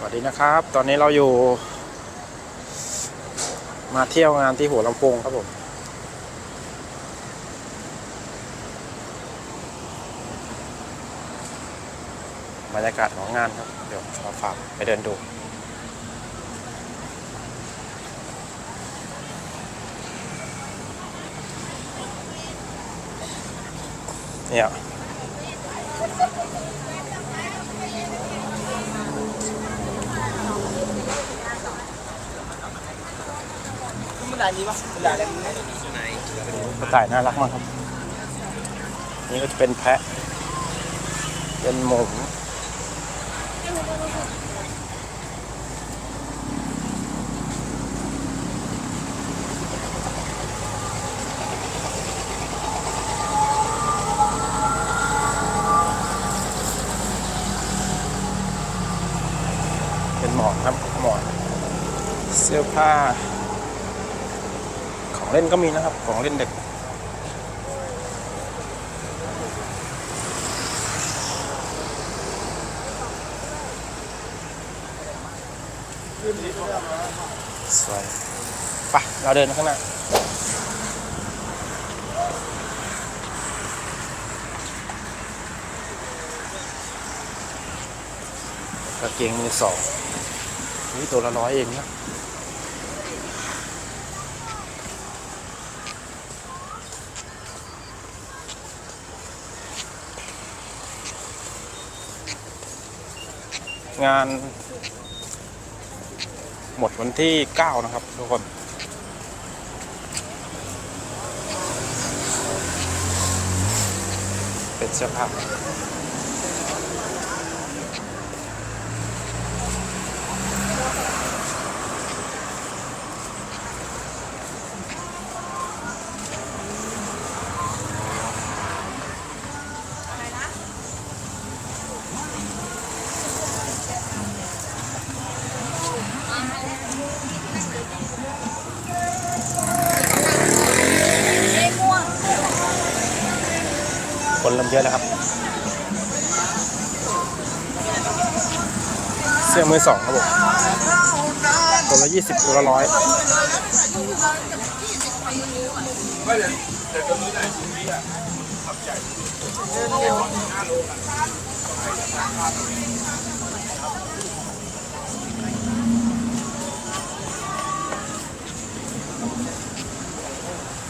สวัสดีนะครับ ตอนนี้เราอยู่ มาเที่ยวงานที่หัวลำโพงครับผม บรรยากาศของงานครับ เดี๋ยวเราฝากไปเดินดูเนี่ย มันด่านี้ปะมันด่าอะไรมึงเนี่ยกระต่ายน่ารักมากครับ นี่ก็จะเป็นแพะ เป็นหมูเป็นหมอนครับหมอนเสื้อผ้า ของเล่นก็มีนะครับ ของเล่นเด็ก สวยไปะเราเดินข้างหน้ากางเกงมือสองนี่ตัวละร้อยเองนะ งาน หมดวันที่ 9 นะครับ ทุกคน เป็นเสื้อผ้า เยอะแล้วครับ เสื้อมือสองครับผมตัวละยี่สิบตัวละร้อย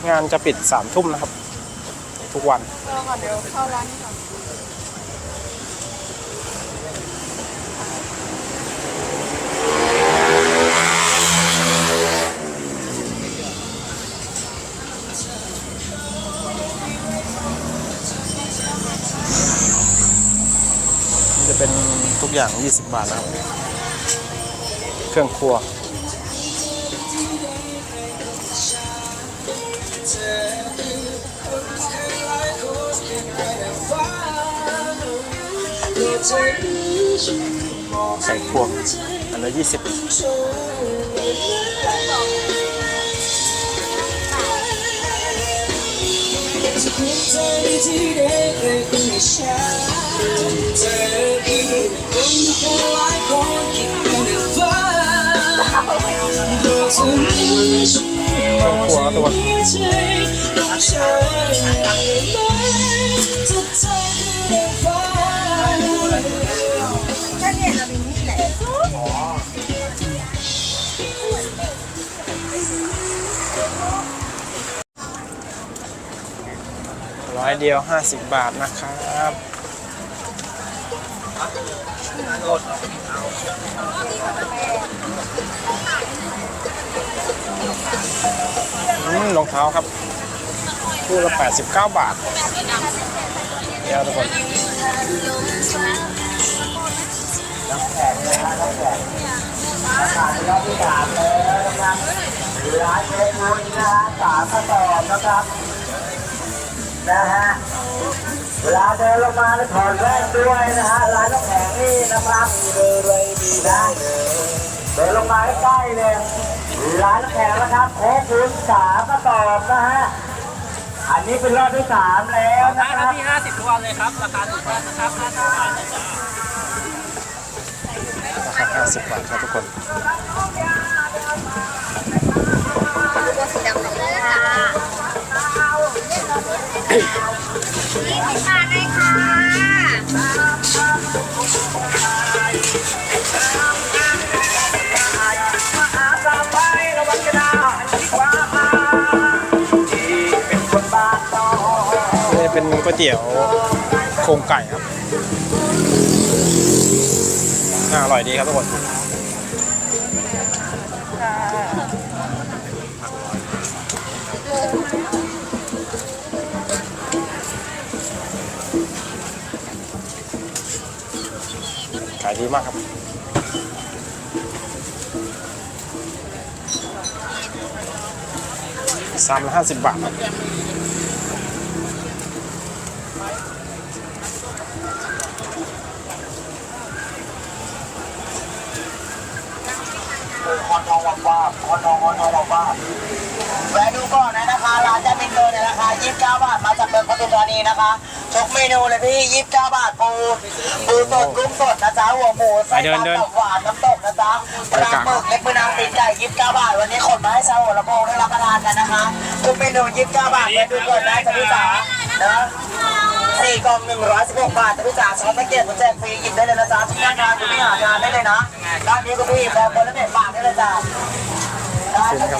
งานจะปิดสามทุ่มนะครับ ทุกวันรอก่อนเดี๋ยวเข้าร้านนี้ก่อนจะเป็นทุกอย่าง 20 บาทนะครับ เครื่องครัว ใส่พวงอันละ20เครื่องครัวตัว ก็เนี่ยเราเป็นนี่แหละร้อยเดียว50บาทนะครับรองเท้าครับ คู่ละ 89 บาท เดี๋ยวทุกคนรอบที่สามแล้วนะครับร้านเล็กน้อยนะฮะสามกระสอบนะครับ นะฮะเวลาเดินลงมาแล้วถอดแว่นด้วยนะฮะร้านน้ำแข็งนี่นะครับเลยดีนะเดินลงมาใกล้ๆเลยร้านน้ำแข็งนะครับโค้กคุณสามกระสอบนะฮะ อันนี้เป็นรอบที่สามแล้วนะครารับคาที่50ทุกวันเลยครับ ราคาถูกมากนะครับ50บาทนะจ๊ะราค50 บาทครับทุกคน เป็นก๋วยเตี๋ยวโครงไก่ครับ น่าอร่อยดีครับทุกคนขายดีมากครับสามร้อยห้าสิบบาทครับ คอนทองวังว่าค อนทองคอนทองวังว่าแวะดูก่อนนะนะคะร้านจะเป็นเกินในราคา29 บาทมาจากเมืองปทุมธานีนะคะทุกเมนูเลยพี่ 29 บาทปูปูสดกุ้งสดนะจ๊ะหัวหมูไส้ไปเดินปลาเดินตับหวานน้ำตกนะจ๊ะปลาหมึกเล็กมือนางตีนไก่ 29 บาท วันนี้ขนมาให้ชาวหัวลำโพงได้รับประทานกันนะคะทุกเมนู 29 บาทแวะดูก่อนนะจ๊ะพี่จ๋านะสี่กล่อง116บาทจ๊ะพี่จ๋าช้อนตะเกียบผมแจกฟรีหยิบได้เลยนะจ๊ะที่หน้างานคุณพี่หาทานได้เลยนะร้านนี้คุณพี่บอกคนละเม็ดบาทได้เลยจ้ะได้เลยครับได้เลยถูกไหมแม่ได้ค่ะถ้าเป็นลูกค้าจับได้เลยนะจ๊ะ หวานมาก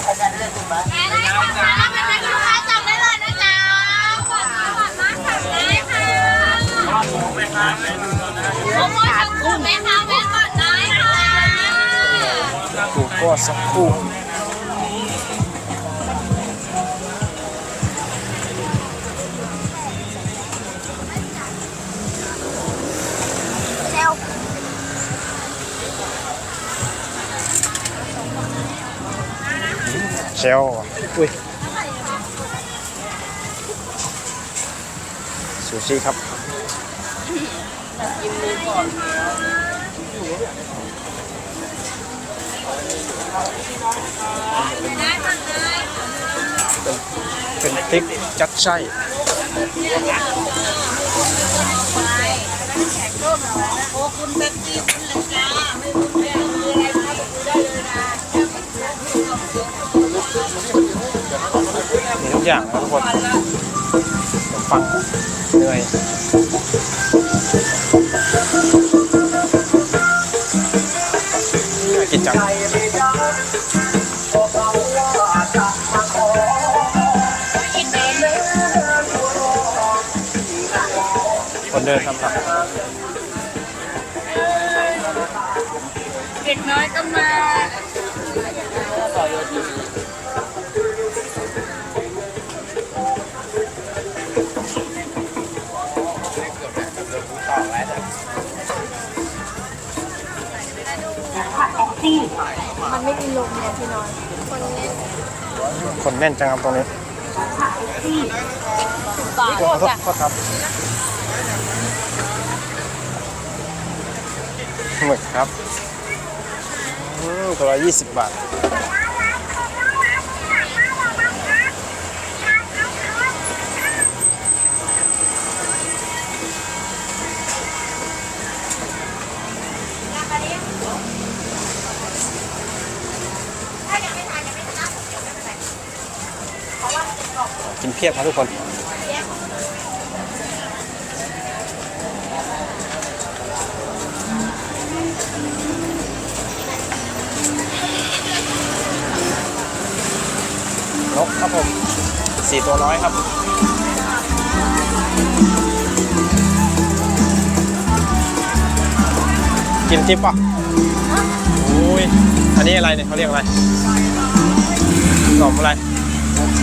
หวานมากค่ะได้ค่ะโปรโมชั่นกลุ่มแม่ค้าแม่ก่อนได้ค่ะกูก็สักค เชลว่ะอุ้ยซูชิครับได้ค่ะได้เป็นพริกจัดไส้โอ้คุณแบ อย่างนะทุกคนฟังเหนื่อยกินจังคนเดินทำผักเด็กน้อยก็มา มันไม่มีลมเนี่ยพี่น้อยคนเนี้ยคนแน่นจังครับตรงนี้บาทขอโทษขอโทษครับหมึกครับอืมตัวละยี่สิบบาท นเพียบครับทุกคน นกครับผมสี่ตัวน้อยครับกินทิปป่ะอุ้ย อันนี้อะไรเนี่ยเขาเรียกอะไรขนมอะไร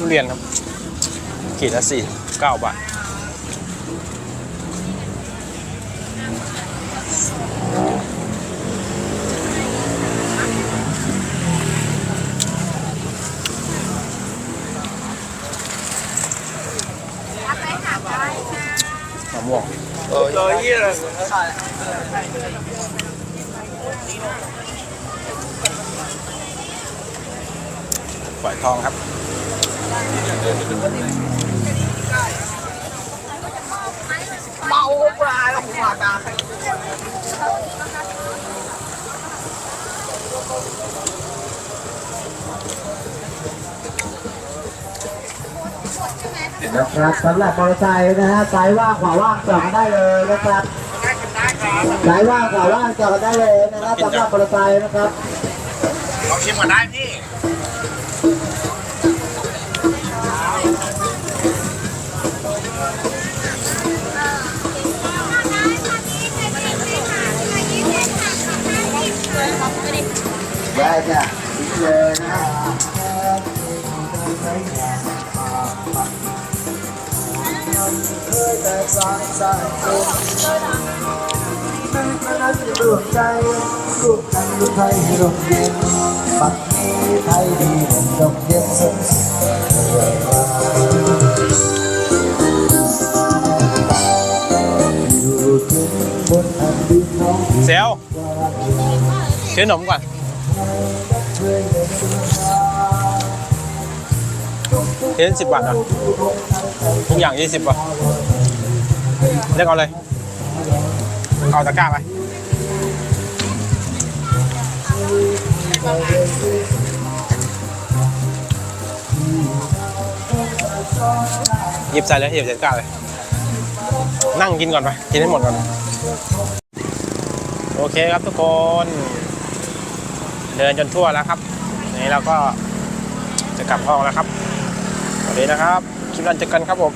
ทุเรียนครับขีดละสี่เก้าบาทมะม่วงเออเลยยี่เลยฝอยทองครับ เมาปลาแล้วผมมาตานะครับสำหรับมอเตอร์ไซค์นะฮะซ้ายว่างขวาว่างจอดกันได้เลยนะครับซ้ายว่างขวาว่างจอดกันได้เลยนะครับสำหรับมอเตอร์ไซค์นะครับลองชิมก่อนได้พี่ ได้จ้ะทิ้งเลยนะฮะรูปใจรูปกันรูปไทยให้ร่มเย็นปักนี้ไทยดีเด่นดอกเย็นสดใสอยู่ถึงบนแผ่นดินน้องเซลลซื้อขนมก่อน เห็นสิบบาทอะ ทุกอย่างยี่สิบบาทเลือกเอาเลย เอาตะกร้าไปหยิบใส่เลยหยิบใส่ตะกร้าเลย นั่งกินก่อนไปกินให้หมดก่อน โอเคครับทุกคน เดินจนทั่วแล้วครับ นี่เราก็จะกลับห้องแล้วครับ นะครับ คลิปนั้นเจอกันครับผม